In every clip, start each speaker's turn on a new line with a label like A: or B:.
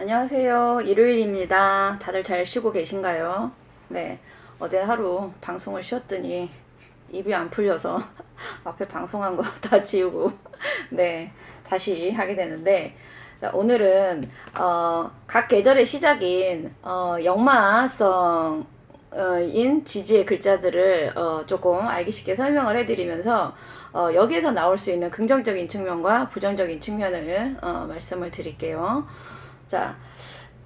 A: 안녕하세요. 일요일입니다. 다들 잘 쉬고 계신가요? 네. 어제 하루 방송을 쉬었더니 입이 안 풀려서 앞에 방송한 거 다 지우고 네. 다시 하게 되는데 자, 오늘은 어, 각 계절의 시작인 어, 역마성 어, 인 지지의 글자들을 어, 조금 알기 쉽게 설명을 해드리면서 어, 여기에서 나올 수 있는 긍정적인 측면과 부정적인 측면을 어, 말씀을 드릴게요. 자,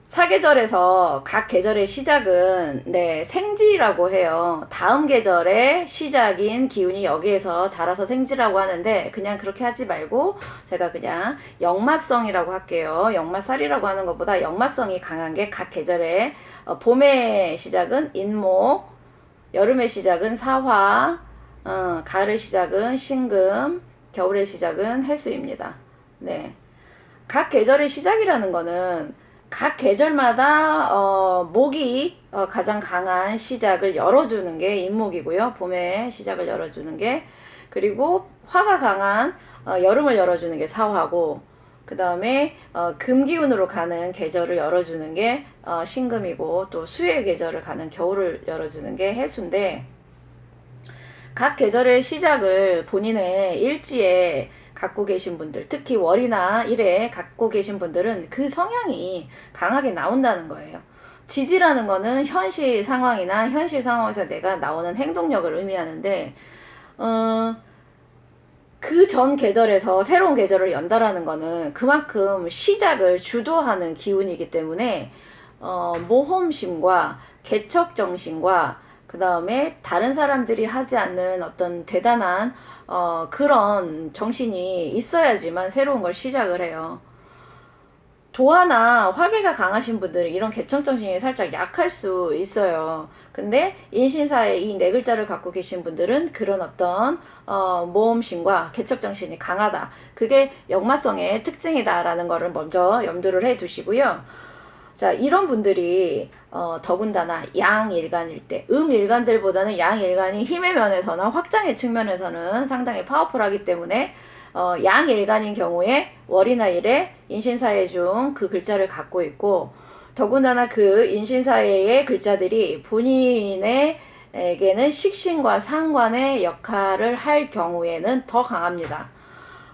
A: 사계절에서 각 계절의 시작은 네, 생지라고 해요. 다음 계절의 시작인 기운이 여기에서 자라서 생지라고 하는데 그냥 그렇게 하지 말고 제가 그냥 역마성이라고 할게요. 역마살이라고 하는 것보다 역마성이 강한 게 각 계절의 어, 봄의 시작은 인목, 여름의 시작은 사화, 어, 가을의 시작은 신금, 겨울의 시작은 해수입니다. 네. 각 계절의 시작이라는 거는 각 계절마다 어, 목이 어, 가장 강한 시작을 열어주는 게 인목이고요. 봄의 시작을 열어주는 게 그리고 화가 강한 어, 여름을 열어주는 게 사화고 그 다음에 어, 금기운으로 가는 계절을 열어주는 게 어, 신금이고 또 수의 계절을 가는 겨울을 열어주는 게 해수인데 각 계절의 시작을 본인의 일지에 갖고 계신 분들, 특히 월이나 일에 갖고 계신 분들은 그 성향이 강하게 나온다는 거예요. 지지라는 거는 현실 상황이나 현실 상황에서 내가 나오는 행동력을 의미하는데, 어, 그전 계절에서 새로운 계절을 연다라는 거는 그만큼 시작을 주도하는 기운이기 때문에, 어, 모험심과 개척정신과 그 다음에 다른 사람들이 하지 않는 어떤 대단한 어, 그런 정신이 있어야지만 새로운 걸 시작을 해요. 도화나 화계가 강하신 분들은 이런 개척정신이 살짝 약할 수 있어요. 근데 인신사에 이 네 글자를 갖고 계신 분들은 그런 어떤 어, 모험심과 개척 정신이 강하다. 그게 역마성의 특징이다라는 거를 먼저 염두를 해 두시고요. 자, 이런 분들이 어, 더군다나 양일간일 때, 음일간들보다는 양일간이 힘의 면에서나 확장의 측면에서는 상당히 파워풀하기 때문에 어, 양일간인 경우에 월이나 일에 인신사회 중 그 글자를 갖고 있고 더군다나 그 인신사회의 글자들이 본인에게는 식신과 상관의 역할을 할 경우에는 더 강합니다.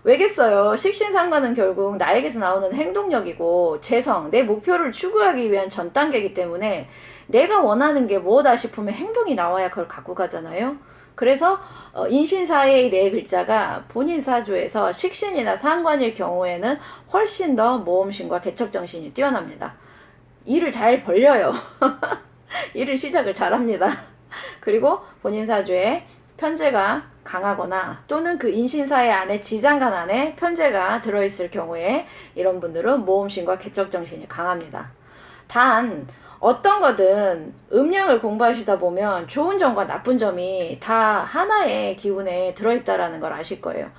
A: 왜겠어요? 식신상관은 결국 나에게서 나오는 행동력이고 재성, 내 목표를 추구하기 위한 전 단계이기 때문에 내가 원하는 게 뭐다 싶으면 행동이 나와야 그걸 갖고 가잖아요. 그래서 어, 인신사의 네 글자가 본인 사주에서 식신이나 상관일 경우에는 훨씬 더 모험심과 개척정신이 뛰어납니다. 일을 잘 벌려요. 일을 시작을 잘합니다. 그리고 본인 사주에 편제가 강하거나 또는 그 인신사회 안에 지장간 안에 편제가 들어있을 경우에 이런 분들은 모험심과 개척정신이 강합니다. 단 어떤 거든 음양을 공부하시다 보면 좋은 점과 나쁜 점이 다 하나의 기운에 들어있다라는 걸 아실 거예요.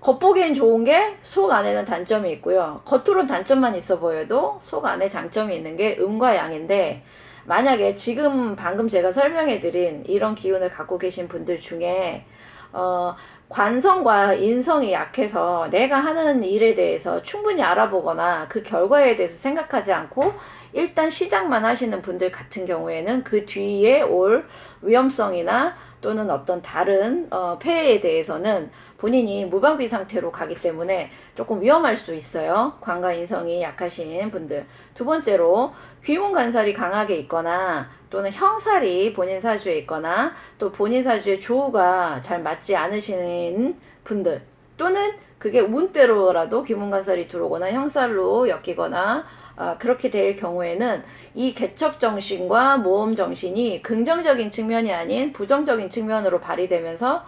A: 겉보기엔 좋은 게 속 안에는 단점이 있고요. 겉으로는 단점만 있어 보여도 속 안에 장점이 있는 게 음과 양인데 만약에 지금 방금 제가 설명해 드린 이런 기운을 갖고 계신 분들 중에 어, 관성과 인성이 약해서 내가 하는 일에 대해서 충분히 알아보거나 그 결과에 대해서 생각하지 않고 일단 시작만 하시는 분들 같은 경우에는 그 뒤에 올 위험성이나 또는 어떤 다른 어, 폐해에 대해서는 본인이 무방비 상태로 가기 때문에 조금 위험할 수 있어요. 관과 인성이 약하신 분들. 두 번째로 귀문 간살이 강하게 있거나 또는 형살이 본인 사주에 있거나 또 본인 사주에 조우가 잘 맞지 않으시는 분들 또는 그게 운대로라도 귀문 간살이 들어오거나 형살로 엮이거나 아, 그렇게 될 경우에는 이 개척 정신과 모험 정신이 긍정적인 측면이 아닌 부정적인 측면으로 발휘되면서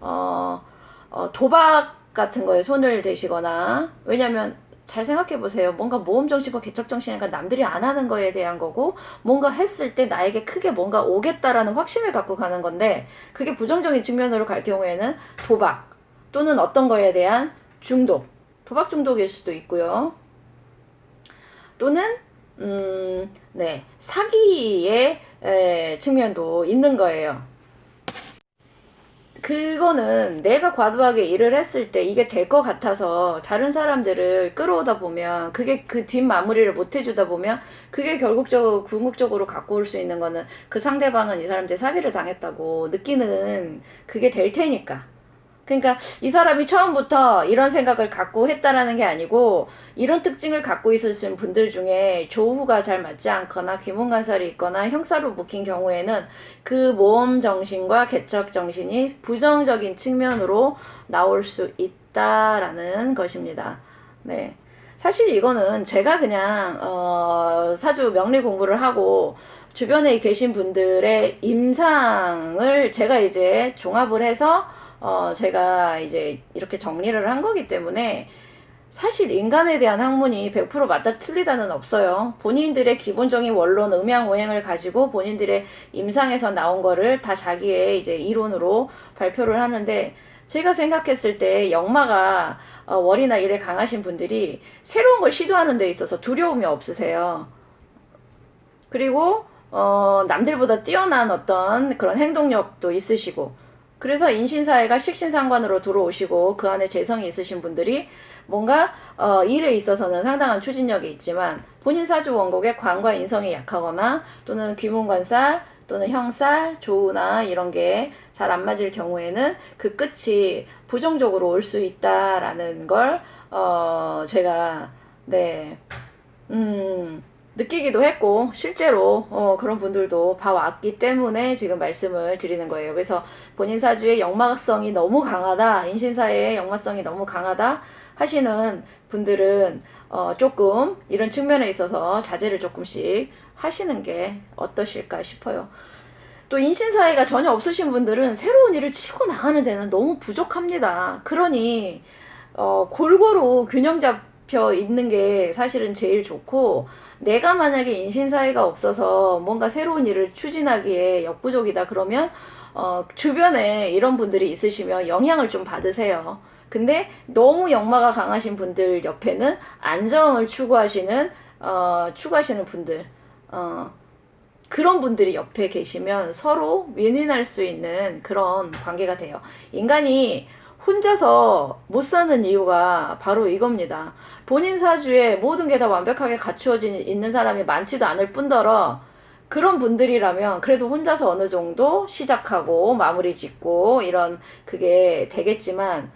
A: 어, 어, 도박 같은 거에 손을 대시거나 왜냐면 잘 생각해 보세요. 뭔가 모험 정신과 개척 정신이니까 남들이 안 하는 거에 대한 거고 뭔가 했을 때 나에게 크게 뭔가 오겠다라는 확신을 갖고 가는 건데 그게 부정적인 측면으로 갈 경우에는 도박 또는 어떤 거에 대한 중독, 도박 중독일 수도 있고요. 또는 음, 네, 사기의 에, 측면도 있는 거예요. 그거는 내가 과도하게 일을 했을 때 이게 될 것 같아서 다른 사람들을 끌어오다 보면 그게 그 뒷마무리를 못 해주다 보면 그게 결국적으로 궁극적으로 갖고 올 수 있는 거는 그 상대방은 이 사람한테 사기를 당했다고 느끼는 그게 될 테니까. 그러니까 이 사람이 처음부터 이런 생각을 갖고 했다라는 게 아니고 이런 특징을 갖고 있으신 분들 중에 조후가 잘 맞지 않거나 귀문간살이 있거나 형사로 묶인 경우에는 그 모험 정신과 개척 정신이 부정적인 측면으로 나올 수 있다라는 것입니다. 네. 사실 이거는 제가 그냥 어, 사주 명리 공부를 하고 주변에 계신 분들의 임상을 제가 이제 종합을 해서 어, 제가 이제 이렇게 정리를 한 거기 때문에 사실 인간에 대한 학문이 100% 맞다 틀리다는 없어요. 본인들의 기본적인 원론, 음양, 오행을 가지고 본인들의 임상에서 나온 거를 다 자기의 이제 이론으로 발표를 하는데 제가 생각했을 때 역마가 어, 월이나 일에 강하신 분들이 새로운 걸 시도하는 데 있어서 두려움이 없으세요. 그리고 어, 남들보다 뛰어난 어떤 그런 행동력도 있으시고 그래서 인신사회가 식신상관으로 들어오시고 그 안에 재성이 있으신 분들이 뭔가 어, 일에 있어서는 상당한 추진력이 있지만 본인 사주 원곡의 관과 인성이 약하거나 또는 귀문관살 또는 형살, 조우나 이런 게 잘 안 맞을 경우에는 그 끝이 부정적으로 올 수 있다라는 걸 어, 제가 네 음. 느끼기도 했고 실제로 어, 그런 분들도 봐왔기 때문에 지금 말씀을 드리는 거예요. 그래서 본인 사주의 역마성이 너무 강하다, 인신사의 역마성이 너무 강하다 하시는 분들은 어, 조금 이런 측면에 있어서 자제를 조금씩 하시는 게 어떠실까 싶어요. 또 인신사회가 전혀 없으신 분들은 새로운 일을 치고 나가는 데는 너무 부족합니다. 그러니 어, 골고루 균형 잡 혀 있는 게 사실은 제일 좋고 내가 만약에 인신사회가 없어서 뭔가 새로운 일을 추진하기에 역부족이다 그러면 어, 주변에 이런 분들이 있으시면 영향을 좀 받으세요. 근데 너무 역마가 강하신 분들 옆에는 안정을 추구하시는 어, 추구하시는 분들 어, 그런 분들이 옆에 계시면 서로 윈윈할 수 있는 그런 관계가 돼요. 인간이 혼자서 못 사는 이유가 바로 이겁니다. 본인 사주에 모든 게 다 완벽하게 갖추어져 있는 사람이 많지도 않을 뿐더러 그런 분들이라면 그래도 혼자서 어느 정도 시작하고 마무리 짓고 이런 그게 되겠지만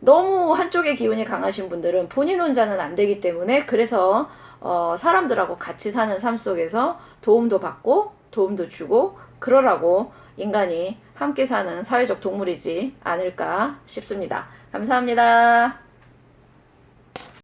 A: 너무 한쪽의 기운이 강하신 분들은 본인 혼자는 안 되기 때문에 그래서 어, 사람들하고 같이 사는 삶 속에서 도움도 받고 도움도 주고 그러라고 인간이 함께 사는 사회적 동물이지 않을까 싶습니다. 감사합니다.